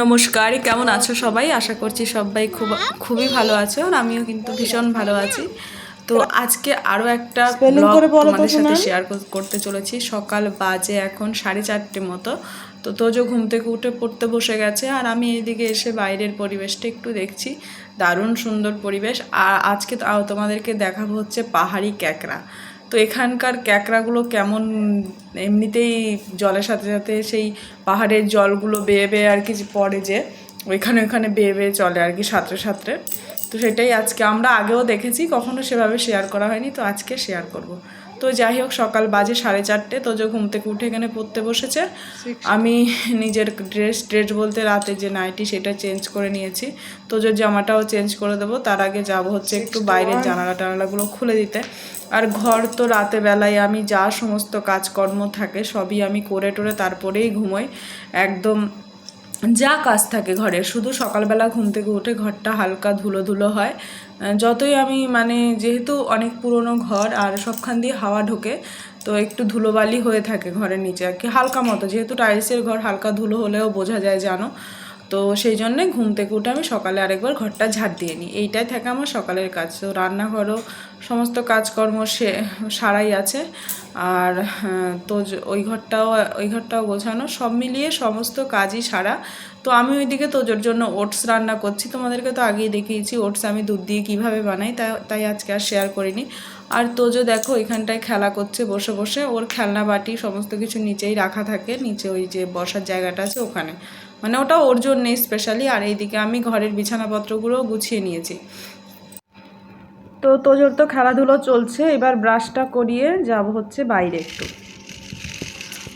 নমস্কার কেমন আছো সবাই? আশা করছি সবাই খুব খুবই ভালো আছো আর আমিও কিন্তু ভীষণ ভালো আছি। তো আজকে আরও একটা তোমাদের সাথে শেয়ার করতে চলেছি। সকাল বাজে এখন সাড়ে চারটে মতো। তো তোজো ঘুম থেকে উঠে পড়তে বসে গেছে আর আমি এইদিকে এসে বাইরের পরিবেশটা একটু দেখছি। দারুণ সুন্দর পরিবেশ। আর আজকে তোমাদেরকে দেখাবো হচ্ছে পাহাড়ি ক্যাকড়া। তো এখানকার ক্যাঁকড়াগুলো কেমন, এমনিতেই জলের সাথে সাথে সেই পাহাড়ের জলগুলো বেয়ে বেয়ে আর কি পড়ে যে, ওইখানে ওইখানে বেয়ে বেয়ে চলে আর কি সাঁতরে সাঁতরে। তো সেটাই আজকে আমরা আগেও দেখেছি, কখনো সেভাবে শেয়ার করা হয়নি, তো আজকে শেয়ার করব। তো যাই হোক সকাল বাজে সাড়ে চারটে। তো যে ঘুম থেকে উঠে এখানে পড়তে বসেছে। আমি নিজের ড্রেস ড্রেস বলতে রাতে যে নাইটি সেটা চেঞ্জ করে নিয়েছি। তো যে জামাটাও চেঞ্জ করে দেবো। তার আগে যাব হচ্ছে একটু বাইরের জানালা টানালাগুলো খুলে দিতে। আর ঘর তো রাতে বেলায় আমি যা সমস্ত কাজকর্ম থাকে সবই আমি করে টোরে তারপরেই ঘুমোই। একদম যা কাজ থাকে ঘরে, শুধু সকালবেলা ঘুম থেকে উঠে ঘরটা হালকা ধুলো ধুলো হয় যতই আমি মানে যেহেতু অনেক পুরনো ঘর আর সবখান দিয়ে হাওয়া ঢোকে, তো একটু ধুলোবালি হয়ে থাকে ঘরের নিচে আর কি, হালকা মতো। যেহেতু টাইলসের ঘর হালকা ধুলো হলেও বোঝা যায়, জানো? তো সেই জন্যে ঘুম থেকে উঠে আমি সকালে আরেকবার ঘরটা ঝাড় দিয়ে নিই। এইটাই থাকে আমার সকালের কাজ। তো রান্নাঘরও সমস্ত কাজকর্ম সে সারাই আছে। আর হ্যাঁ, তো ওই ঘরটাও ওই ঘরটাও গোছানো সব মিলিয়ে সমস্ত কাজই সারা। তো আমি ওইদিকে তোজোর জন্য ওটস রান্না করছি। তোমাদেরকে তো আগেই দেখিয়েছি ওটস আমি দুধ দিয়ে কীভাবে বানাই তাই তাই আজকে আর শেয়ার করিনি। আর তোজো দেখো এখানটায় খেলা করছে বসে বসে। ওর খেলনা বাটি সমস্ত কিছু নিচেই রাখা থাকে। নিচে ওই যে বসার জায়গাটা আছে ওখানে। মানে ওটা ওর জন্যে স্পেশালি আর এইদিকে আমি ঘরের বিছানাপত্রগুলোও গুছিয়ে নিয়েছি। তো তোজোর তো খেলাধুলো চলছে, এবার ব্রাশটা করিয়ে যাব হচ্ছে বাইরে একটু।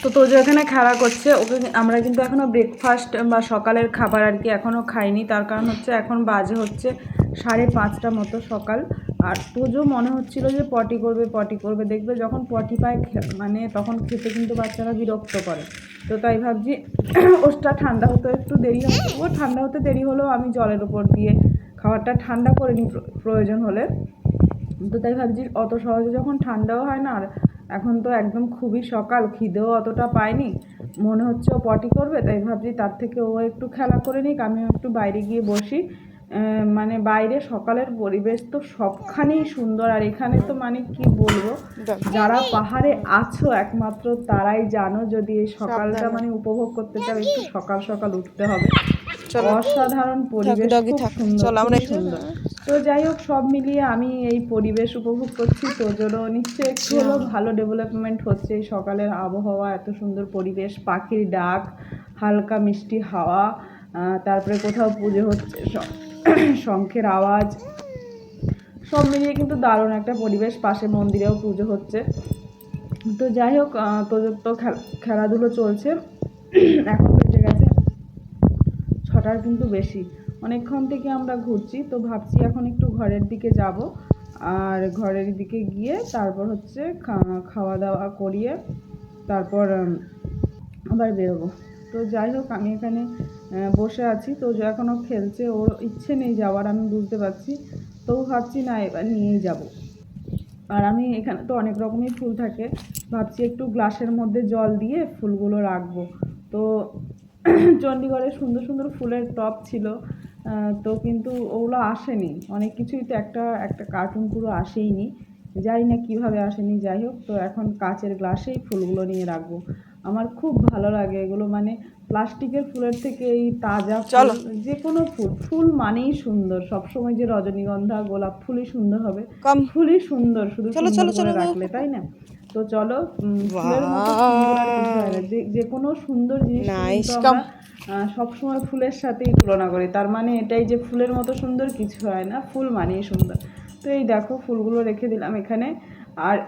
তো তোজো এখানে খেলা করছে, ওকে আমরা কিন্তু এখনও ব্রেকফাস্ট বা সকালের খাবার আর কি এখনও খাইনি, তার কারণ হচ্ছে এখন বাজে হচ্ছে সাড়ে পাঁচটা মতো সকাল। আর তোজো মনে হচ্ছিল যে পটি করবে পটি করবে। দেখবে যখন পটি পায় মানে তখন খেতে কিন্তু বাচ্চারা বিরক্ত করে। তো তাই ভাবছি ওষটা ঠান্ডা হতে একটু দেরি হবে ও ঠান্ডা হতে দেরি হলেও আমি জলের উপর দিয়ে খাবারটা ঠান্ডা করে নিই প্রয়োজন হলে। তো তাই ভাবছি অত সহজে যখন ঠান্ডাও হয় না, আর এখন তো একদম খুবই সকাল, খিদেও অতটা পাইনি মনে হচ্ছে ও পটি করবে। তাই ভাবছি তার থেকে ও একটু খেলা করে নিক, আমিও একটু বাইরে গিয়ে বসি। মানে বাইরে সকালের পরিবেশ তো সবখানেই সুন্দর। আর এখানে তো মানে কি বলব যারা পাহাড়ে আছো একমাত্র তারাই জানো যদি এই সকালটা মানে উপভোগ করতে চাও একটু সকাল সকাল উঠতে হবে। অসাধারণ পরিবেশ। সুন্দর তো যাই হোক সব মিলিয়ে আমি এই পরিবেশ উপভোগ করছি। তো জন্য নিশ্চয়ই একটু হলেও ভালো ডেভেলপমেন্ট হচ্ছে এই সকালের আবহাওয়া এত সুন্দর পরিবেশ পাখির ডাক হালকা মিষ্টি হাওয়া তারপরে কোথাও পুজো হচ্ছে শ- শঙ্খের আওয়াজ, সব মিলিয়ে কিন্তু দারুণ একটা পরিবেশ। পাশে মন্দিরেও পুজো হচ্ছে। তো যাই হোক তোদের তো খেলাধুলো চলছে। এখন বেজে গেছে ছটার কিন্তু বেশি। অনেকক্ষণ থেকে আমরা ঘুরছি, তো ভাবছি এখন একটু ঘরের দিকে যাব। আর ঘরের দিকে গিয়ে তারপর হচ্ছে খাওয়া দাওয়া করিয়ে তারপর আবার বেরোবো। তো যাই হোক, আমি এখানে বসে আছি। তো এখনও খেলছে, ওর ইচ্ছে নেই যাওয়ার, আমি বুঝতে পারছি। তো ভাবছি, না, এবার নিয়েই যাব। আর আমি এখানে তো অনেক রকমই ফুল থাকে। ভাবছি একটু গ্লাসের মধ্যে জল দিয়ে ফুলগুলো রাখব। তো চণ্ডীগড়ে সুন্দর সুন্দর ফুলের টব ছিল। তো কিন্তু ওগুলো আসেনি। অনেক কিছুই তো একটা একটা কার্টুন পুরো আসেইনি। জানি না কীভাবে আসেনি, যাই হোক। তো এখন কাচের গ্লাসেই ফুলগুলো নিয়ে রাখব। আমার খুব ভালো লাগে এগুলো। মানে প্লাস্টিকের ফুলের থেকে এই তাজা ফুল যে কোনো ফুল ফুল মানেই সুন্দর। সবসময় যে রজনীগন্ধা গোলাপ ফুলই সুন্দর হবে। কম। ফুলই সুন্দর শুধু চলো, চলো, চলো, রাখলে তাই না? তো চলো। যে- কোনো সুন্দর জিনিস সবসময় ফুলের সাথেই তুলনা করি। তার মানে এটাই যে ফুলের মতো সুন্দর কিছু হয় না ফুল মানেই সুন্দর। তো এই দেখো ফুলগুলো রেখে দিলাম এখানে। আর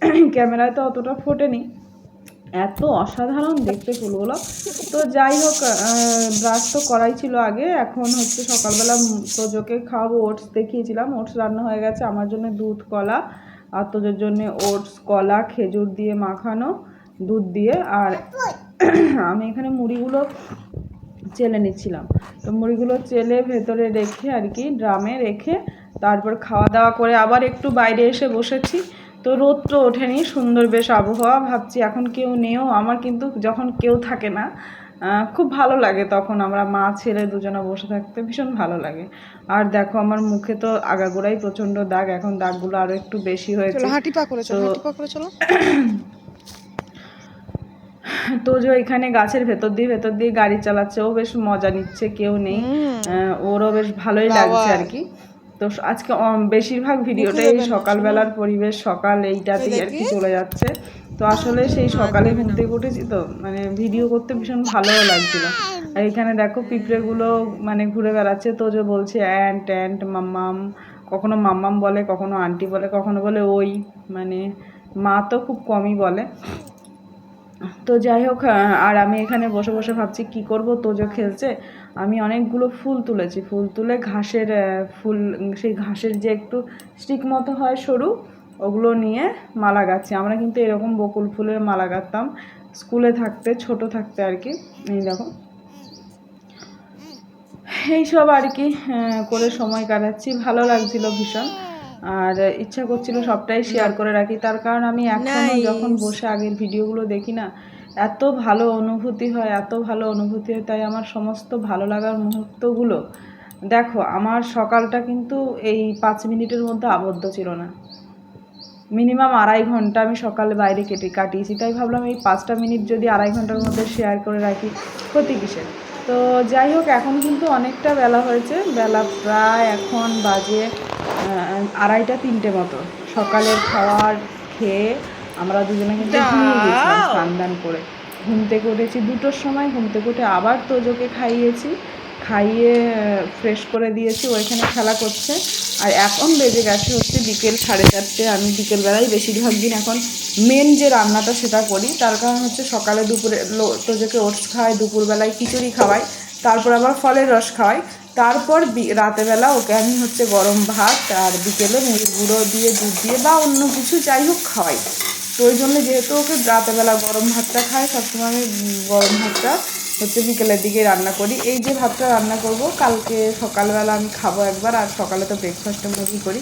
ক্যামেরায় তো অতটা ফোটেনি এত অসাধারণ দেখতে ফুলগুলো। তো যাই হোক ব্রাশ তো করাই ছিল আগে। এখন হচ্ছে সকালবেলা তোজোকে খাওয়াবো, ওটস দেখিয়েছিলাম। ওটস রান্না হয়ে গেছে আমার জন্য দুধ, কলা আর তোজোর জন্য ওটস, কলা, খেজুর দিয়ে মাখানো দুধ দিয়ে। আর আমি এখানে মুড়িগুলো চেলে নিচ্ছিলাম। তো মুড়িগুলো চেলে ভেতরে রেখে আর কি, ড্রামে রেখে তারপর খাওয়া দাওয়া করে আবার একটু বাইরে এসে বসেছি। তো রোদ তো ওঠেনি সুন্দর বেশ আবহাওয়া ভাবছি এখন কেউ নেও আমার কিন্তু যখন কেউ থাকে না খুব ভালো লাগে তখন আমরা মা ছেলে দুজনে বসে থাকতে ভীষণ ভালো লাগে। আর দেখো আমার মুখে তো আগাগোড়াই প্রচণ্ড দাগ এখন দাগগুলো আরও একটু বেশি হয়েছে। তো- যে এখানে গাছের ভেতর দিয়ে ভেতর দিয়ে গাড়ি চালাচ্ছে ও বেশ মজা নিচ্ছে কেউ নেই। ওরও বেশ ভালোই লাগছে আর কি। তো আজকে বেশিরভাগ ভিডিওটাই এই সকালবেলার পরিবেশ সকাল এইটাতেই আর কি চলে যাচ্ছে। তো আসলে সেই সকালে ঘুম থেকে উঠেছি তো মানে ভিডিও করতে ভীষণ ভালোও লাগছিল। আর এখানে দেখো পিঁপড়েগুলো মানে ঘুরে বেড়াচ্ছে। তো যে বলছে অ্যান্ট অ্যান্ট মাম্মাম। কখনো মাম্মাম বলে কখনো আন্টি বলে কখনো বলে ওই মানে মা তো খুব কমই বলে। তো যাই হোক আর আমি এখানে বসে বসে ভাবছি কি করব, তোজো খেলছে। আমি অনেকগুলো ফুল তুলেছি। ফুল তুলে ঘাসের ফুল সেই ঘাসের যে একটু স্টিক মতো হয় সরু, ওগুলো নিয়ে মালা গাচ্ছি। আমরা কিন্তু এরকম বকুল ফুলের মালা গাঁথতাম স্কুলে থাকতে, ছোট থাকতে আর কি। এই দেখো। এইসব আর কি করে সময় কাটাচ্ছি। ভালো লাগছিল ভীষণ। আর ইচ্ছা করছিল সবটাই শেয়ার করে রাখি। তার কারণ আমি এখনও যখন বসে আগের ভিডিওগুলো দেখি না এত ভালো অনুভূতি হয় এত ভালো অনুভূতি হয় তাই আমার সমস্ত ভালো লাগার মুহূর্তগুলো দেখো আমার সকালটা কিন্তু এই পাঁচ মিনিটের মধ্যে আবদ্ধ ছিল না। মিনিমাম আড়াই ঘণ্টা আমি সকালে বাইরে কেটে কাটিয়েছি তাই ভাবলাম এই পাঁচটা মিনিট যদি আড়াই ঘণ্টার মধ্যে শেয়ার করে রাখি ক্ষতি কিসের? তো যাই হোক এখন কিন্তু অনেকটা বেলা হয়েছে বেলা প্রায় এখন বাজে আড়াইটা তিনটে মতো। সকালের খাওয়ার খেয়ে আমরা দুজনে কিন্তু ঘুমিয়ে গেছিলাম স্নান করে। ঘুম থেকে উঠেছি দুটোর সময় ঘুম থেকে উঠে আবার তোজোকে খাইয়েছি। খাইয়ে ফ্রেশ করে দিয়েছি ওইখানে খেলা করছে। আর এখন বেজে গেছে হচ্ছে বিকেল সাড়ে চারটে আমি বিকেলবেলায় বেশিরভাগ দিন এখন মেন যে রান্নাটা সেটা করি। তার কারণ হচ্ছে সকালে দুপুরে তোজোকে ওটস খাওয়াই দুপুরবেলায় খিচুড়ি খাওয়াই তারপর আবার ফলের রস খাওয়াই তারপর রাতেবেলা ওকে আমি হচ্ছে গরম ভাত আর বিকেলে মুড়ির গুঁড়ো দিয়ে, দুধ দিয়ে বা অন্য কিছু যাই হোক খাওয়াই। তো ওই জন্য যেহেতু ওকে রাতেবেলা গরম ভাতটা খায় সবসময় আমি গরম ভাতটা হচ্ছে বিকেলের দিকে রান্না করি। এই যে ভাতটা রান্না করব, কালকে সকালবেলা আমি খাব একবার আর সকালে তো ব্রেকফাস্টে মুরগি করি।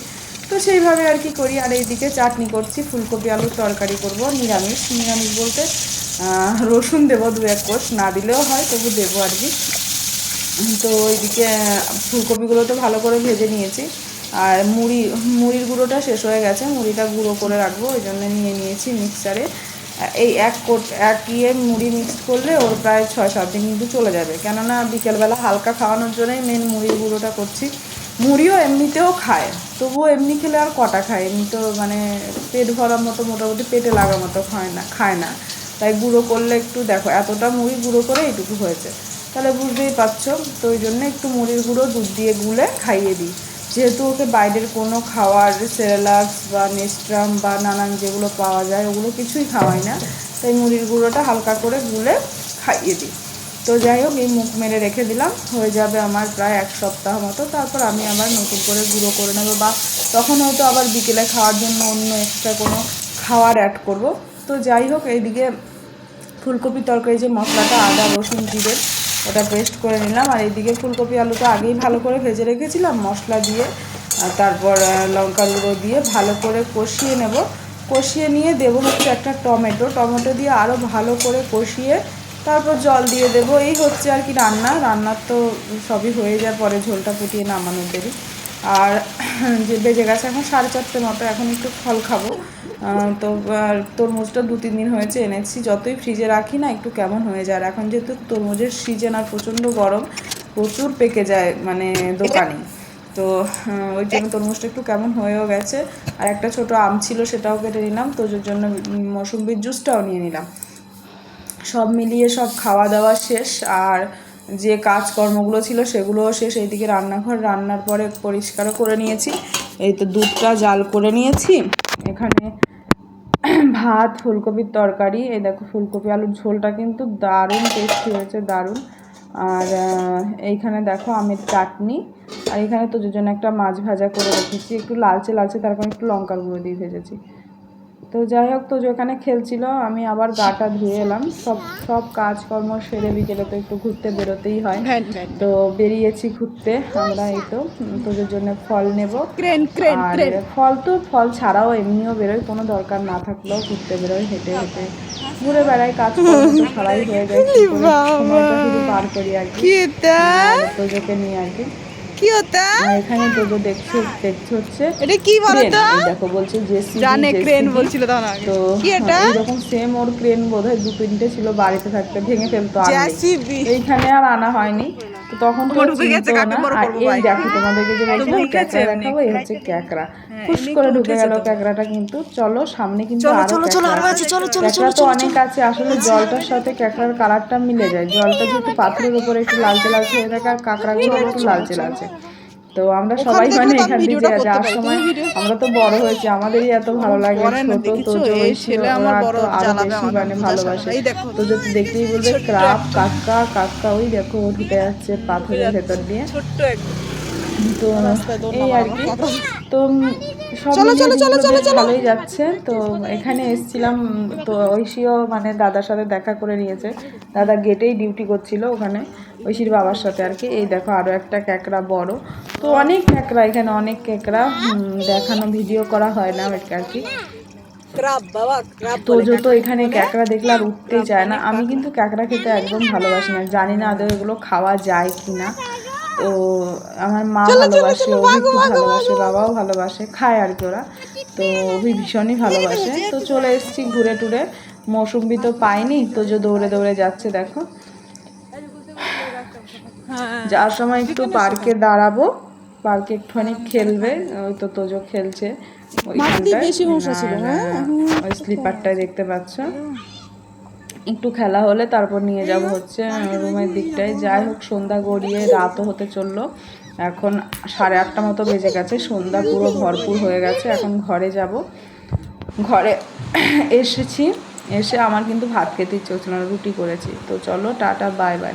তো সেইভাবে আর কি করি। আর এইদিকে চাটনি করছি, ফুলকপি আলুর তরকারি করব, নিরামিষ। নিরামিষ বলতে রসুন দেবো দু এক কোষ, না দিলেও হয়, তবু দেবো আর কি। তো ওইদিকে ফুলকপিগুলো তো ভালো করে ভেজে নিয়েছি। আর মুড়ি, মুড়ির গুঁড়োটা শেষ হয়ে গেছে, মুড়িটা গুঁড়ো করে রাখব, ওই জন্য নিয়ে নিয়েছি মিক্সারে এই এক কোট, এক ইয়ে মুড়ি মিক্স করলে ওর প্রায় ছয়, সাত দিন কিন্তু চলে যাবে। কেননা বিকেলবেলা হালকা খাওয়ানোর জন্যই মেন মুড়ির গুঁড়োটা করছি। মুড়িও এমনিতেও খায়, তবুও এমনি খেলে আর কটা খায়? এমনি তো মানে পেট ভরার মতো মোটামুটি পেটে লাগার মতো খায় না খায় না। তাই গুঁড়ো করলে একটু দেখো, এতটা মুড়ি গুঁড়ো করে এইটুকু হয়েছে। তাহলে বুঝতেই পারছ। তো ওই জন্য একটু মুড়ির গুঁড়ো দুধ দিয়ে গুলে খাইয়ে দিই। যেহেতু ওকে বাইরের কোনো খাওয়ার সেরেলাক্স বা নেস্ট্রাম বা নানান যেগুলো পাওয়া যায়, ওগুলো কিছুই খাওয়াই না। তাই মুড়ির গুঁড়োটা হালকা করে গুলে খাইয়ে দিই। তো যাই হোক, এই মুখ মেরে রেখে দিলাম। হয়ে যাবে আমার প্রায় এক সপ্তাহ মতো। তারপর আমি আবার নতুন করে গুঁড়ো করে নেব বা তখন হয়তো আবার বিকেলে খাওয়ার জন্য অন্য এক্সট্রা কোনো খাওয়ার অ্যাড করব। তো যাই হোক, এইদিকে ফুলকপি তরকারি যে মশলাটা আদা, রসুন জিরের ওটা পেস্ট করে নিলাম। আর এইদিকে ফুলকপি আলুটা আগেই ভালো করে ভেজে রেখেছিলাম, মশলা দিয়ে। তারপর লঙ্কা গুঁড়ো দিয়ে ভালো করে কষিয়ে নেব। কষিয়ে নিয়ে দেবো হচ্ছে একটা টমেটো। টমেটো দিয়ে আরও ভালো করে কষিয়ে তারপর জল দিয়ে দেবো। এই হচ্ছে আর কি রান্না। রান্নার তো সবই হয়ে যায়, পরে ঝোলটা ফুটিয়ে নামানোর দেরি। আর যে বেজে গেছে এখন সাড়ে চারটে মতো এখন একটু ফল খাব। তো তরমুজটা দু তিন দিন হয়েছে এনেছি। যতই ফ্রিজে রাখি না একটু কেমন হয়ে যায়। আর এখন যেহেতু তরমুজের সিজন আর প্রচণ্ড গরম প্রচুর পেকে যায় মানে দোকানে। তো ওই জন্য তরমুজটা একটু কেমন হয়েও গেছে। আর একটা ছোট আম ছিল সেটাও কেটে নিলাম। তোজোর জন্য উম, মৌসুম্বির জুসটাও নিয়ে নিলাম। সব মিলিয়ে সব খাওয়া দাওয়া শেষ। আর যে কাজকর্মগুলো ছিল সেগুলোও শেষ, এইদিকে রান্নাঘর রান্নার পরে পরিষ্কারও করে নিয়েছি। এই তো দুধটা জাল করে নিয়েছি। এখানে ভাত, ফুলকপির তরকারি, এই দেখো ফুলকপি আলুর ঝোলটা কিন্তু দারুণ টেস্টি হয়েছে, দারুণ। আর এইখানে দেখো আমের চাটনি। আর এখানে তো দুজনে একটা মাছ ভাজা করে রেখেছি, একটু লালচে লালচে তারপর একটু লঙ্কার গুঁড়ো দিয়ে ভেজেছি। তো যাই হোক তো যেখানে খেলছিল আমি আবার গাটা ধুয়ে এলাম। সব সব কাজকর্ম সেরে বিকেলে তো একটু ঘুরতে বেরোতেই হয়। তো বেরিয়েছি ঘুরতে আমরা এই তো তোদের জন্য ফল নেব। ফল তো ফল ছাড়াও এমনিও বেরোয় কোনো দরকার না থাকলেও ঘুরতে বেরোয় হেঁটে হেঁটে। ঘুরে বেড়াই কাজ সারাই হয়ে যায় পার করি আর কি। কি এটা? আর তোজোকে নিয়ে আর কি। কি ওটা? এখানে তোজো দেখছে দেখছে হচ্ছে এটা কি বলো ক্রেন। তো? দেখো বলছে জানে ক্রেন JCB বলছিল তখন আগে। তো কি এটা? এরকম সেম ওর ক্রেন বোধহয় দু তিনটে ছিল বাড়িতে থাকতে ভেঙে ফেলতো আর এইখানে আর আনা হয়নি। তখন তো ঢুকে গেছে, কাকে বড় আর এই ভাই? দেখো তোমাদেরকে যে বলছিলাম ক্যাকড়া দেখাবো এই হচ্ছে ক্যাকড়া। ফুস করে ঢুকে গেল ক্যাকড়াটা কিন্তু। চলো সামনে কিন্তু আরও চলো চলো আরও আছে চলো চলো ক্যাকড়া তো অনেক আছে আসলে জলটার সাথে ক্যাকড়ার কালারটা মিলে যায়। জলটা যেহেতু পাথরের উপরে একটু লালচে লালচে হয়ে থাকে আর কাঁকড়াগুলো একটু লালচে লালচে। তো আমরা সবাই মানে এখান থেকে যাওয়ার সময় আমরা তো বড় হয়েছি আমাদেরই এত ভালো লাগে ছোট? তো এই ছেলে আমার বড় আরও বেশি মানে ভালোবাসে এই দেখো। তো যদি দেখতেই বলবে ক্রাফ ক্রাপ কাকা কাকা ওই দেখো ও ঢুকে যাচ্ছে পাথরের ভেতর দিয়ে তো এই আর কি তো চলো, চলো, চলো, চলো, চলো। ভালোই যাচ্ছে। তো এখানে এসেছিলাম তো ঐশীও মানে দাদার সাথে দেখা করে নিয়েছে। দাদা গেটেই ডিউটি করছিল ওখানে ঐশীর বাবার সাথে আর কি। এই দেখো আরও একটা ক্যাকড়া বড়। তো অনেক ক্যাকড়া এখানে অনেক ক্যাকড়া। দেখানো ভিডিও করা হয় না আর কি। তো যত এখানে ক্যাকড়া দেখলে আর উঠতেই চায় না। আমি কিন্তু ক্যাকড়া খেতে একদম ভালোবাসি না। জানি না আদৌ এগুলো খাওয়া যায় কি না তো আমার মা ভালোবাসে খুব ভালোবাসে বাবাও ভালোবাসে খায় আর কি ওরা। তো অভি ভীষণই ভালোবাসে। তো চলে এসেছি ঘুরে টুরে। মৌসুম্বি তো পাইনি তো যে দৌড়ে দৌড়ে যাচ্ছে দেখো। হ্যাঁ যাওয়ার সময় একটু পার্কে দাঁড়াবো। পার্কে একটুখানি খেলবে ওই তো তোজো খেলছে ছিল, আর, হ্যাঁ? ওই স্লিপারটায় দেখতে পাচ্ছ। একটু খেলা হলে তারপর নিয়ে যাব হচ্ছে রুমের দিকটায়। যাই হোক, সন্ধ্যা গড়িয়ে রাতও হতে চলল। এখন সাড়ে আটটা মতো বেজে গেছে, সন্ধ্যা পুরো ভরপুর হয়ে গেছে। এখন ঘরে যাব। ঘরে এসেছি, এসে আমার কিন্তু ভাত খেতে ইচ্ছে হচ্ছিল না, রুটি করেছি। তো চলো, টাটা, বাই বাই।